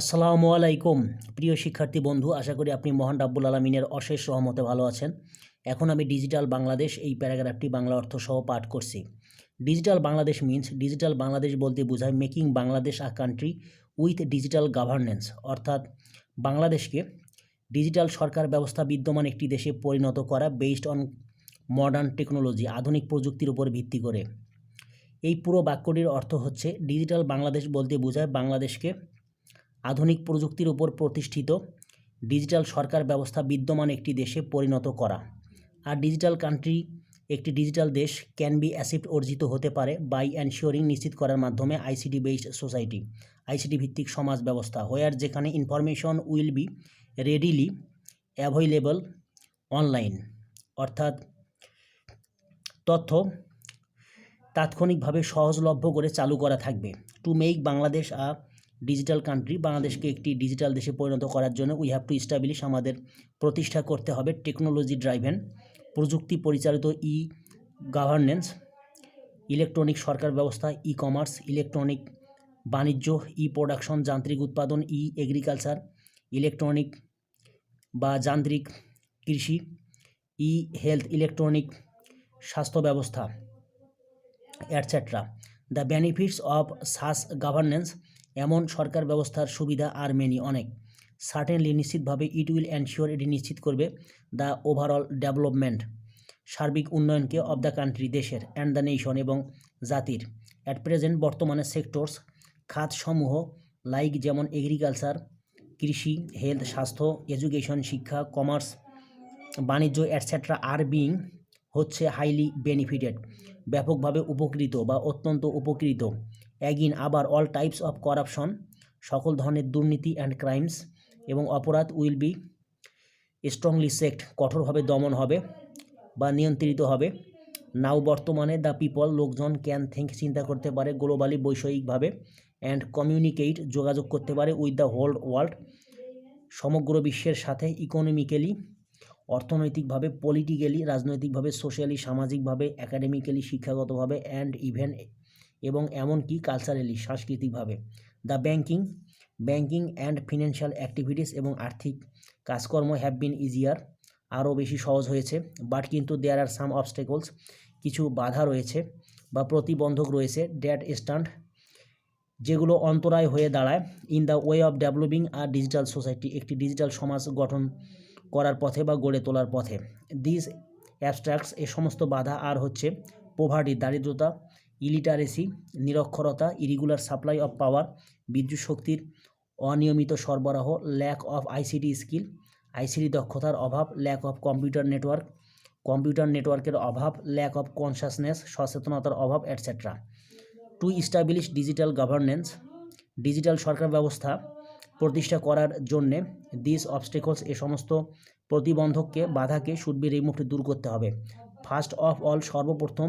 আসসালামু আলাইকুম। প্রিয় শিক্ষার্থী বন্ধু, আশা করি আপনি মহান রাব্বুল আলমিনের অশেষ সহমতে ভালো আছেন। এখন আমি ডিজিটাল বাংলাদেশ, এই প্যারাগ্রাফটি বাংলা অর্থ সহ পাঠ করছি। Digital Bangladesh means digital Bangladesh বলতে বোঝায় making Bangladesh a country with digital governance অর্থাৎ বাংলাদেশকে ডিজিটাল সরকার ব্যবস্থা বিদ্যমান একটি দেশে পরিণত করা বেসড অন মডার্ন টেকনোলজি আধুনিক প্রযুক্তির উপর ভিত্তি করে। এই পুরো বাক্যটির অর্থ হচ্ছে ডিজিটাল বাংলাদেশ বলতে বোঝায় বাংলাদেশকে আধুনিক প্রযুক্তির উপর প্রতিষ্ঠিত, ডিজিটাল সরকার ব্যবস্থা বিদ্যমান একটি দেশে পরিণত করা। আর ডিজিটাল কান্ট্রি, একটি ডিজিটাল দেশ, ক্যান বি অ্যাসিপ্ট অর্জিত হতে পারে বাই অ্যানশিওরিং নিশ্চিত করার মাধ্যমে আইসিটি বেসড সোসাইটি আইসিটি ভিত্তিক সমাজ ব্যবস্থা, হোয়ার যেখানে information will be readily available online. অর্থাৎ তথ্য তাৎক্ষণিকভাবে সহজলভ্য করে চালু করা থাকবে। To make Bangladesh a digital country বাংলাদেশকে একটি ডিজিটাল দেশে পরিণত করার জন্য উই হ্যাভ টু ইস্টাবলিশ আমাদের প্রতিষ্ঠা করতে হবে টেকনোলজি ড্রাইভেন প্রযুক্তি পরিচালিত ই গভর্নেন্স ইলেকট্রনিক সরকার ব্যবস্থা ই কমার্স ইলেকট্রনিক বাণিজ্য ই প্রোডাকশন যান্ত্রিক উৎপাদন ই এগ্রিকালচার ইলেকট্রনিক বা যান্ত্রিক কৃষি ই হেলথ ইলেকট্রনিক স্বাস্থ্য ব্যবস্থা etcetera the benefits of such governance এমন সরকার ব্যবস্থার সুবিধা আর মেনি অনেক। সার্টেনলি নিশ্চিতভাবে ইট উইল এনশিওর এটি নিশ্চিত করবে দ্য ওভারঅল ডেভেলপমেন্ট সার্বিক উন্নয়নকে অব দ্য কান্ট্রি দেশের অ্যান্ড দ্য নেশন এবং জাতির। অ্যাট প্রেজেন্ট বর্তমানে সেক্টরস খাতসমূহ লাইক যেমন এগ্রিকালচার কৃষি হেলথ স্বাস্থ্য এডুকেশন শিক্ষা কমার্স বাণিজ্য অ্যাটসেট্রা আর বিং হচ্ছে হাইলি বেনিফিটেড ব্যাপকভাবে উপকৃত বা অত্যন্ত উপকৃত। অ্যাগিন আবার অল টাইপস অফ করাপশন সকল ধরনের দুর্নীতি অ্যান্ড ক্রাইমস এবং অপরাধ উইল বি স্ট্রংলি সেক্ট কঠোরভাবে দমন হবে বা নিয়ন্ত্রিত হবে। নাও বর্তমানে দ্য পিপল লোকজন ক্যান থিঙ্ক চিন্তা করতে পারে গ্লোবালি বৈষয়িকভাবে অ্যান্ড কমিউনিকেট যোগাযোগ করতে পারে উইথ দ্য হোল ওয়ার্ল্ড সমগ্র বিশ্বের সাথে ইকোনমিক্যালি অর্থনৈতিকভাবে পলিটিক্যালি রাজনৈতিকভাবে সোশ্যালি সামাজিকভাবে একাডেমিক্যালি শিক্ষাগতভাবে অ্যান্ড ইভেন এবং এমনকি কালচারালি সাংস্কৃতিকভাবে। The banking banking and financial activities এবং আর্থিক কাজকর্ম হ্যাভ বিন ইজিয়ার আরও বেশি সহজ হয়েছে বাট কিন্তু দেয়ার আর সাম অবস্টেকলস কিছু বাধা রয়েছে বা প্রতিবন্ধক রয়েছে ড্যাট স্ট্যান্ড যেগুলো অন্তরায় হয়ে দাঁড়ায়। In the way of developing a digital society একটি ডিজিটাল সমাজ গঠন করার পথে বা গড়ে তোলার পথে। দিস অ্যাবস্ট্রাক্টস এ সমস্ত বাধা আর হচ্ছে পোভার্টি দারিদ্রতা ইলিটারেসি, নিরক্ষরতা, ইরিগুলার সাপ্লাই অফ পাওয়ার, বিদ্যুৎ শক্তির অনিয়মিত সরবরাহ lack of ICT skill ICT দক্ষতার অভাব lack of computer network computer নেটওয়ার্কের অভাব ল্যাক অফ কনসাসনেস সচেতনতার অভাব etcetera to establish digital governance digital সরকার ব্যবস্থা প্রতিষ্ঠা করার জন্যে দিস অবস্টেকলস এ সমস্ত প্রতিবন্ধককে, বাধাকে শুড বি রিমুভড দূর করতে হবে। ফার্স্ট অফ অল সর্বপ্রথম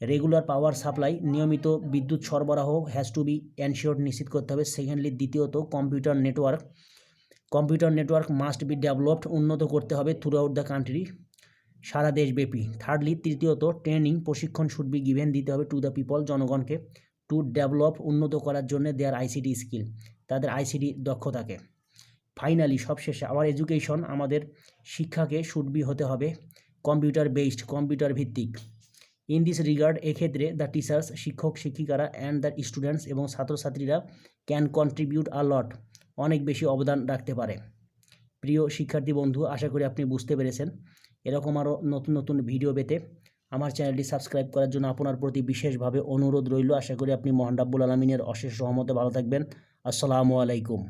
রেগুলার পাওয়ার সাপ্লাই নিয়মিত বিদ্যুৎ সরবরাহ হ্যাজ টু বি এনশিওর নিশ্চিত করতে হবে। সেকেন্ডলি দ্বিতীয়ত computer network computer network must be developed উন্নত করতে হবে থ্রু আউট দ্য কান্ট্রি সারা দেশব্যাপী। থার্ডলি তৃতীয়ত ট্রেনিং প্রশিক্ষণ শুড বি গিভেন দিতে হবে টু দ্য পিপল জনগণকে টু ডেভেলপ উন্নত করার জন্য দেয়ার আইসিটি স্কিল তাদের আইসিটি দক্ষতাকে। ফাইনালি সবশেষে আওয়ার এডুকেশন আমাদের শিক্ষাকে শুড বি হতে হবে কম্পিউটার বেসড কম্পিউটার ভিত্তিক ইন দিস রিগার্ড এক্ষেত্রে দ্য টিচার্স শিক্ষক, শিক্ষিকারা অ্যান্ড দ্য স্টুডেন্টস এবং ছাত্রছাত্রীরা ক্যান কন্ট্রিবিউট আ লট অনেক বেশি অবদান রাখতে পারে। প্রিয় শিক্ষার্থী বন্ধু, আশা করি আপনি বুঝতে পেরেছেন। এরকম আরও নতুন নতুন ভিডিও পেতে আমার চ্যানেলটি সাবস্ক্রাইব করার জন্য আপনার প্রতি বিশেষভাবে অনুরোধ রইল। আশা করি আপনি মোহান আলমিনের অশেষ সহমতে ভালো থাকবেন। আসসালামু আলাইকুম।